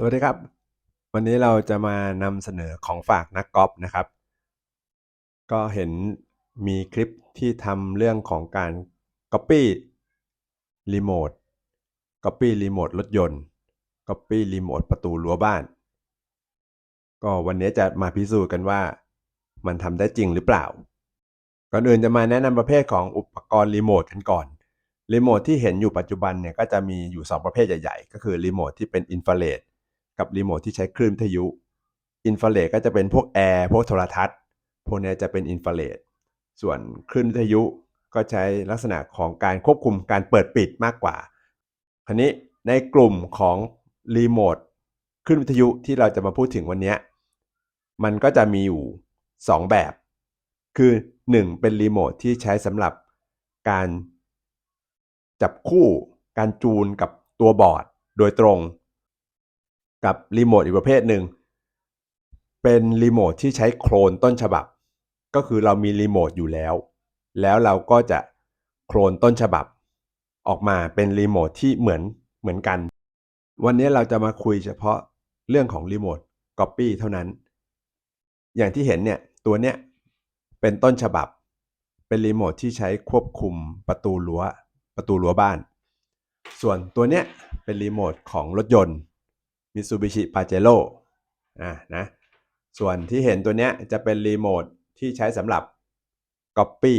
สวัสดีครับ วันนี้เราจะมานำเสนอของฝากนักกอล์ฟนะครับ ก็เห็นมีคลิปที่ทำเรื่องของการ Copy รีโมท Copy รีโมทรถยนต์ Copy รีโมทประตูรั้วบ้าน ก็วันนี้จะมาพิสูจน์กันว่ามันทำได้จริงหรือเปล่า ก่อนอื่นจะมาแนะนำประเภทของอุปกรณ์รีโมทกันก่อนรีโมทที่เห็นอยู่ปัจจุบันเนี่ยก็จะมีอยู่ 2 ประเภทใหญ่ ๆ ก็คือรีโมทที่เป็นอินฟราเรด กับรีโมทที่ใช้คลื่นวิทยุอินฟราเรดก็จะเป็นพวกแอร์พวกโทรทัศน์พวกเนี้จะเป็นอินฟราเรดส่วนคลื่นวิทยุก็ใช้ลักษณะของการควบคุมการเปิดปิดมากกว่าคราวนี้ในกลุ่มของรีโมทคลื่นวิทยุที่เราจะมาพูดถึงวันนี้มันก็จะมีอยู่ 2 แบบ คือ 1 เป็นรีโมทที่ใช้สำหรับการจับคู่การจูนกับตัวบอร์ดโดยตรง กับรีโมทอีกประเภทหนึ่งเป็นรีโมทที่ใช้โคลนต้นฉบับ ก็คือเรามีรีโมทอยู่แล้ว แล้วเราก็จะโคลนต้นฉบับ ออกมาเป็นรีโมทที่เหมือนเหมือนกัน วันนี้เราจะมาคุยเฉพาะเรื่องของรีโมท Copy เท่านั้น อย่างที่เห็นเนี่ยตัวเนี้ยเป็นต้นฉบับ เป็นรีโมทที่ใช้ควบคุมประตูรั้วประตูรั้วบ้าน ส่วนตัวเนี้ยเป็นรีโมทของรถยนต์ Mitsubishi Pajero อ่านะส่วนที่เห็นตัวเนี้ยจะเป็นรีโมทที่ใช้สำหรับ Copy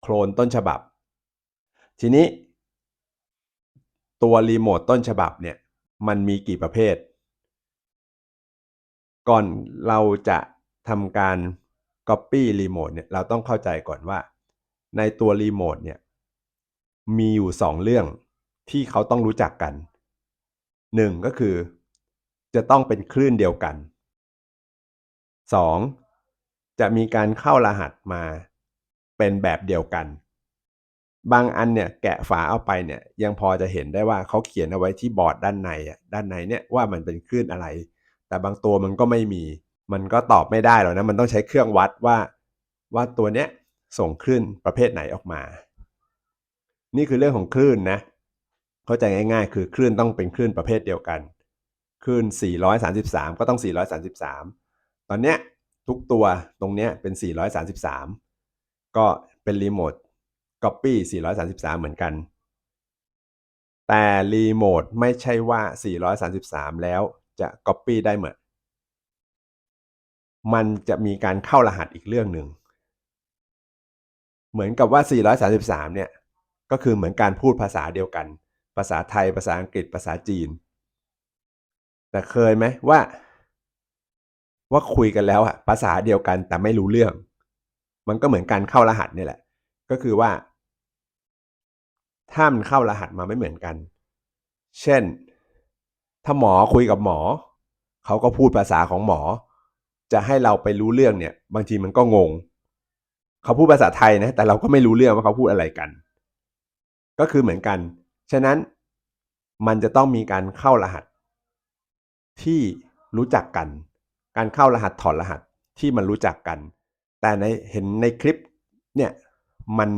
โคลนต้นฉบับ ทีนี้ ตัวรีโมทต้นฉบับเนี่ยมันมีกี่ประเภท ก่อนเราจะทำการ Copy รีโมทเนี่ยเราต้องเข้าใจก่อนว่า ในตัวรีโมทเนี่ยมีอยู่ 2 เรื่องที่เขาต้องรู้จักกัน 1ก็คือ จะต้องเป็นคลื่นเดียวกัน 2. จะมีการเข้ารหัสมาเป็นแบบเดียวกัน บางอันเนี่ยแกะฝาเอาไปเนี่ยยังพอจะเห็นได้ว่าเขาเขียนเอาไว้ที่บอร์ดด้านในอะด้านในเนี่ยว่ามันเป็นคลื่นอะไร แต่บางตัวมันก็ไม่มี มันก็ตอบไม่ได้หรอกนะมันต้องใช้เครื่องวัดว่าว่าตัวเนี้ยส่งคลื่นประเภทไหนออกมา นี่คือเรื่องของคลื่นนะ เข้าใจง่ายๆ คือคลื่นต้องเป็นคลื่นประเภทเดียวกันคลื่น 433 ก็ต้อง 433 ตอนเนี้ยทุกตัวตรงเนี้ยเป็น 433 ก็เป็นรีโมท Copy 433 เหมือนกัน แต่รีโมทไม่ใช่ว่า 433 แล้วจะ Copy ได้เหมือน มันจะมีการเข้ารหัสอีกเรื่องหนึ่ง เหมือนกับว่า 433 เนี่ย ก็คือเหมือนการพูดภาษาเดียวกัน ภาษาไทย ภาษาอังกฤษ ภาษาจีน แต่เคยไหมว่า ว่าคุยกันแล้วอะภาษาเดียวกันแต่ไม่รู้เรื่อง มันก็เหมือนการเข้ารหัสนี่แหละ ก็คือว่า ถ้ามันเข้ารหัสมาไม่เหมือนกัน เช่น ถ้าหมอคุยกับหมอ เขาก็พูดภาษาของหมอ จะให้เราไปรู้เรื่องเนี่ย บางทีมันก็งง เขาพูดภาษาไทยนะ แต่เราก็ไม่รู้เรื่องว่าเขาพูดอะไรกัน ก็คือเหมือนกัน ฉะนั้นมันจะต้องมีการเข้ารหัส ที่รู้จักกัน การเข้ารหัสถอดรหัสที่มันรู้จักกัน แต่ในเห็นในคลิปเนี่ยมัน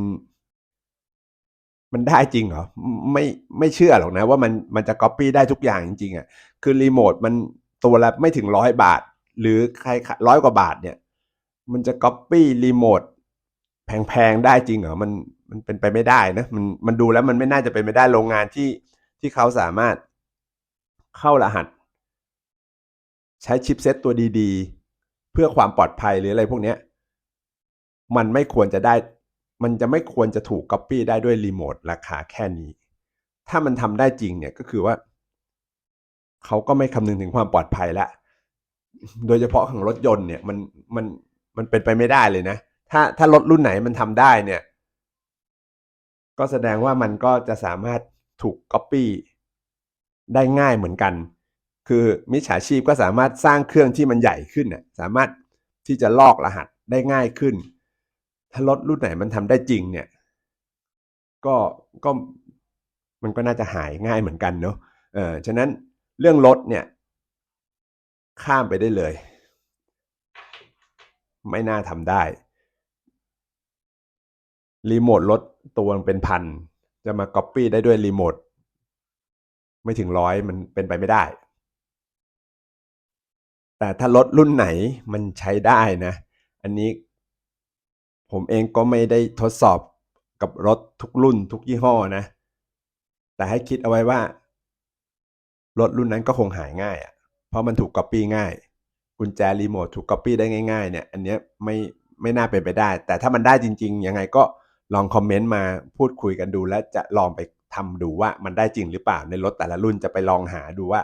มันได้จริงเหรอไม่ไม่เชื่อหรอกนะ ว่ามันมันจะก๊อปปี้ได้ทุกอย่างจริงๆอะคือรีโมทมันตัวละไม่ถึงร้อยบาท หรือใครร้อยกว่าบาทเนี่ย มันจะก๊อปปี้รีโมทแพงๆ ได้จริงเหรอมัน มันเป็นไปไม่ได้นะมันมันดูแล้วมันไม่น่าจะเป็นไปได้โรงงานที่ที่เขาสามารถเข้ารหัส ใช้ชิปเซตตัวดีๆ เพื่อความปลอดภัยหรืออะไรพวกเนี้ยมันไม่ควรจะได้ มันจะไม่ควรจะถูกก๊อปปี้ได้ด้วยรีโมทราคาแค่นี้ ถ้ามันทำได้จริงเนี่ยก็คือว่า เขาก็ไม่คำนึงถึงความปลอดภัยล้วโดยเฉพาะของรถยนต์เนี่ยมันมันมันเป็นไปไม่ได้เลยนะ ถ้าถ้ารถรุ่นไหนมันทำได้เนี่ย ก็แสดงว่ามันก็จะสามารถถูกก๊อปปี้ได้ง่ายเหมือนกัน คือมิจฉาชีพก็สามารถสร้างเครื่องที่มันใหญ่ขึ้นน่ะสามารถที่จะลอกรหัสได้ง่ายขึ้น ถ้ารถรุ่นไหนมันทำได้จริงเนี่ย ก็ก็มันก็น่าจะหายง่ายเหมือนกันเนาะเออฉะนั้นเรื่องรถเนี่ย ข้ามไปได้เลย ไม่น่าทำได้ รีโมทรถตัวมันเป็นพัน จะมาก๊อปปี้ได้ด้วยรีโมทไม่ถึงร้อยมันเป็นไปไม่ได้ แต่ถ้ารถรุ่นไหนมันใช้ได้นะ อันนี้ผมเองก็ไม่ได้ทดสอบกับรถทุกรุ่นทุกยี่ห้อนะ แต่ให้คิดเอาไว้ว่า รถรุ่นนั้นก็คงหายง่ายอะ่ะ เพราะมันถูกก๊อปปี้ง่าย กุญแจรีโมทถูกก๊อปปี้ได้ง่าย ๆ เนี่ย อันเนี้ยไม่ไม่น่าเป็นไปได้ แต่ถ้ามันได้จริง ๆ ยังไงก็ ลองคอมเมนต์มาพูดคุยกันดู และจะลองไปทำดูว่ามันได้จริงหรือเปล่าในรถแต่ละรุ่นจะไปลองหาดูว่า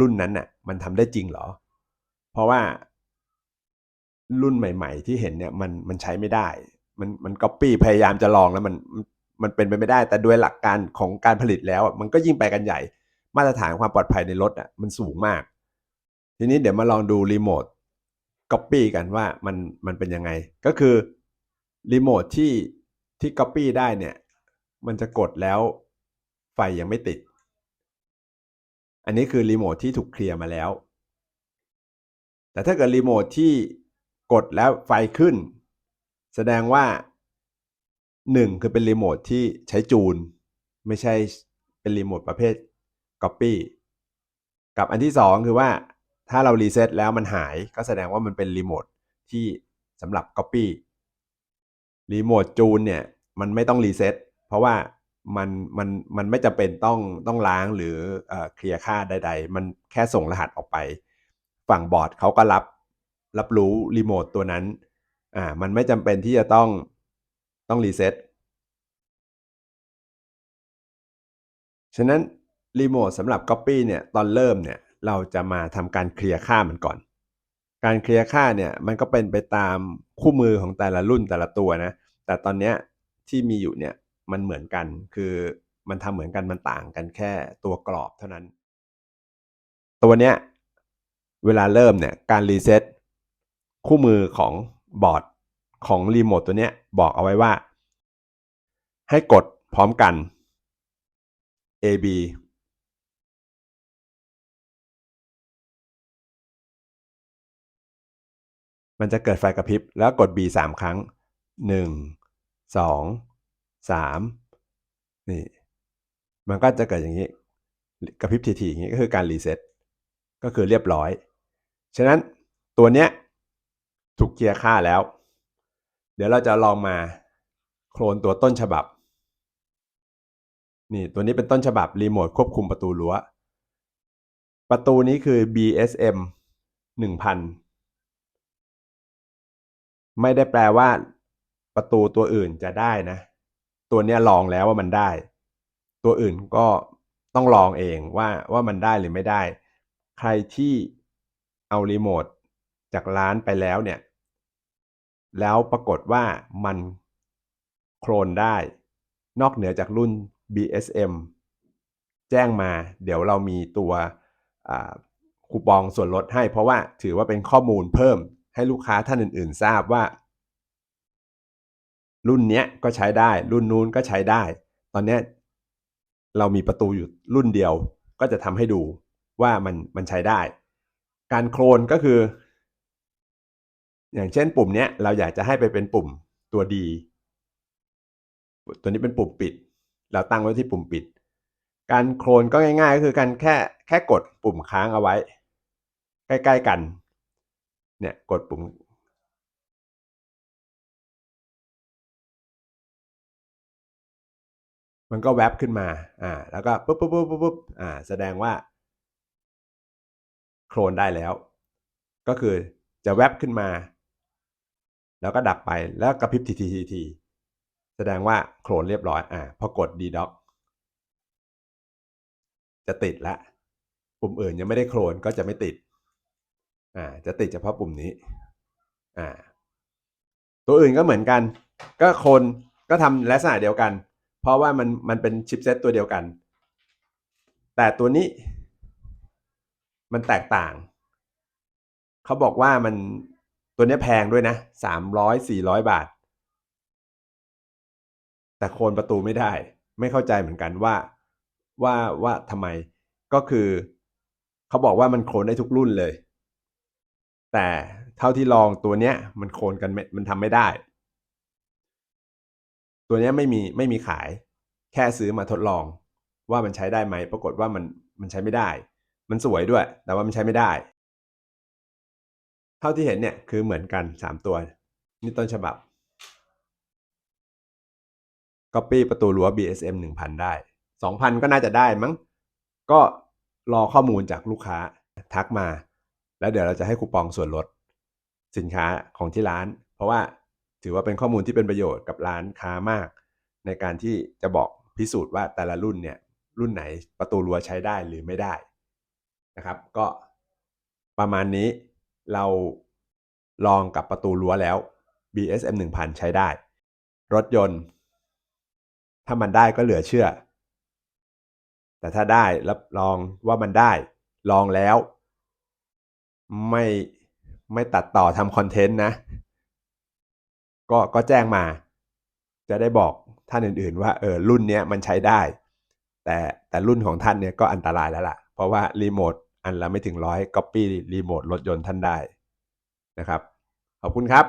รุ่นนั้นน่ะ มันทำได้จริงหรอ เพราะว่ารุ่นใหม่ ๆ ที่เห็นเนี่ยมันมันใช้ไม่ได้ มันมันก๊อปปี้พยายามจะลองแล้วมันมันเป็นไปไม่ได้ แต่ด้วยหลักการของการผลิตแล้วมันก็ยิ่งไปกันใหญ่ มาตรฐานความปลอดภัยในรถอะมันสูงมาก ทีนี้เดี๋ยวมาลองดูรีโมทก๊อปปี้กันว่ามันมันเป็นยังไง ก็คือรีโมทที่ ที่ก๊อปปี้ได้เนี่ย มันจะกดแล้วไฟยังไม่ติด อันนี้คือรีโมทที่ถูกเคลียร์มาแล้ว แต่ถ้าเกิดรีโมทที่กดแล้วไฟขึ้น แสดงว่าหนึ่งคือเป็นรีโมทที่ใช้จูน ไม่ใช่เป็นรีโมทประเภท Copy กับอันที่สองคือว่าถ้าเรารีเซ็ตแล้วมันหายก็แสดงว่ามันเป็นรีโมทที่สำหรับ Copy รีโมทจูนเนี่ยมันไม่ต้องรีเซ็ตเพราะว่ามันมันมันไม่จำเป็นต้องต้องล้างหรือเอ่อเคลียร์ค่าใด ๆ มันแค่ส่งรหัสออกไป ฝั่งบอร์ดเขาก็รับรับรู้รีโมทตัวนั้นอ่ามันไม่จำเป็นที่จะต้องต้องรีเซ็ตฉะนั้นรีโมทสำหรับ Copy เนี่ยตอนเริ่มเนี่ยเราจะมาทำการเคลียร์ค่ามันก่อน การเคลียร์ค่าเนี่ยมันก็เป็นไปตามคู่มือของแต่ละรุ่นแต่ละตัวนะ แต่ตอนเนี้ยที่มีอยู่เนี่ยมันเหมือนกันคือมันทำเหมือนกันมันต่างกันแค่ตัวกรอบเท่านั้น ตัวเนี้ยเวลาเริ่มเนี่ยการรีเซ็ตคู่มือของบอร์ดของรีโมทตัวเนี้ยบอกเอาไว้ว่า ให้กดพร้อมกัน A B มันจะเกิดไฟกระพริบแล้วกด B สามครั้งหนึ่งสองสามนี่ มันก็จะเกิดอย่างนี้ กระพริบทีๆอย่างนี้ก็คือการรีเซ็ตก็คือเรียบร้อย ฉะนั้นตัวเนี้ยถูกเกียร์ค่าแล้ว เดี๋ยวเราจะลองมาโคลนตัวต้นฉบับ นี่ตัวนี้เป็นต้นฉบับรีโมทควบคุมประตูรั้ว ประตูนี้คือ BSM 1000 ไม่ได้แปลว่า ประตูตัวอื่นจะได้นะ ตัวเนี้ยลองแล้วว่ามันได้ ตัวอื่นก็ต้องลองเองว่าว่ามันได้หรือไม่ได้ ใครที่เอารีโมทจากร้านไปแล้วเนี่ย แล้วปรากฏว่ามันโคลนได้ นอกเหนือจากรุ่น BSM แจ้งมา เดี๋ยวเรามีตัวคูปองส่วนลดให้ เพราะว่าถือว่าเป็นข้อมูลเพิ่ม ให้ลูกค้าท่านอื่น ๆ ทราบว่า รุ่นเนี้ยก็ใช้ได้ รุ่นนู้นก็ใช้ได้ ตอนเนี้ยเรามีประตูอยู่รุ่นเดียว ก็จะทำให้ดูว่ามันมันใช้ได้ การโคลนก็คือ อย่างเช่นปุ่มเนี้ยเราอยากจะให้ไปเป็นปุ่มตัวดี ตัวนี้เป็นปุ่มปิด เราตั้งไว้ที่ปุ่มปิด การโคลนก็ง่ายๆ ก็คือการแค่แค่กดปุ่มค้างเอาไว้ ใกล้ ๆ กัน เนี่ยกดปุ่มมันก็แวบขึ้นมา อ่า แล้วก็ปุ๊บปุ๊บปุ๊บปุ๊บอ่า แสดงว่า โคลนได้แล้ว ก็คือจะแวบขึ้นมา แล้วก็ดับไป แล้วกระพริบทีทีทีทีแสดงว่าโคลนเรียบร้อย อ่า พอกด DDoC จะติดละ ปุ่มอื่นยังไม่ได้โคลนก็จะไม่ติด อ่าจะติดเฉพาะปุ่มนี้อ่าตัวอื่นก็เหมือนกัน ก็โคนก็ทำลักษณะเดียวกัน เพราะว่ามันมันเป็นชิปเซตตัวเดียวกัน แต่ตัวนี้มันแตกต่าง เขาบอกว่ามันตัวนี้แพงด้วยนะสามร้อยสี่ร้อยบาท แต่โคนประตูไม่ได้ ไม่เข้าใจเหมือนกันว่าว่าว่าทำไมก็คือ เขาบอกว่ามันโคนได้ทุกรุ่นเลย แต่เท่าที่ลองตัวเนี้ยมันโคลนกันมันทำไม่ได้ ตัวเนี้ยไม่มีไม่มีขาย แค่ซื้อมาทดลองว่ามันใช้ได้ไหม ปรากฏว่ามันมันใช้ไม่ได้ มันสวยด้วย แต่ว่ามันใช้ไม่ได้ เท่าที่เห็นเนี่ยคือเหมือนกันสามตัวนี่ต้นฉบับ Copy ประตูรั้ว BSM 1000 ได้ 2,000 ก็น่าจะได้มั้ง ก็รอข้อมูลจากลูกค้าทักมา แล้วเดี๋ยวเราจะให้คูปองส่วนลดสินค้าของที่ร้าน เพราะว่าถือว่าเป็นข้อมูลที่เป็นประโยชน์กับร้านค้ามาก ในการที่จะบอกพิสูจน์ว่าแต่ละรุ่นเนี่ยรุ่นไหนประตูรั้วใช้ได้หรือไม่ได้นะครับ ก็ประมาณนี้เราลองกับประตูรั้วแล้ว BSM 1000 ใช้ได้ รถยนต์ ถ้ามันได้ก็เหลือเชื่อ แต่ถ้าได้รับรองว่ามันได้ ลองแล้ว ไม่ไม่ตัดต่อทำคอนเทนต์นะ ก็ก็แจ้งมา จะได้บอกท่านอื่นๆ ว่าเออรุ่นเนี้ยมันใช้ได้ แต่แต่รุ่นของท่านเนี่ยก็อันตรายแล้วล่ะ เพราะว่ารีโมทอันละไม่ถึงร้อยก๊อปปี้รีโมทรถยนต์ท่านได้นะครับ ขอบคุณครับ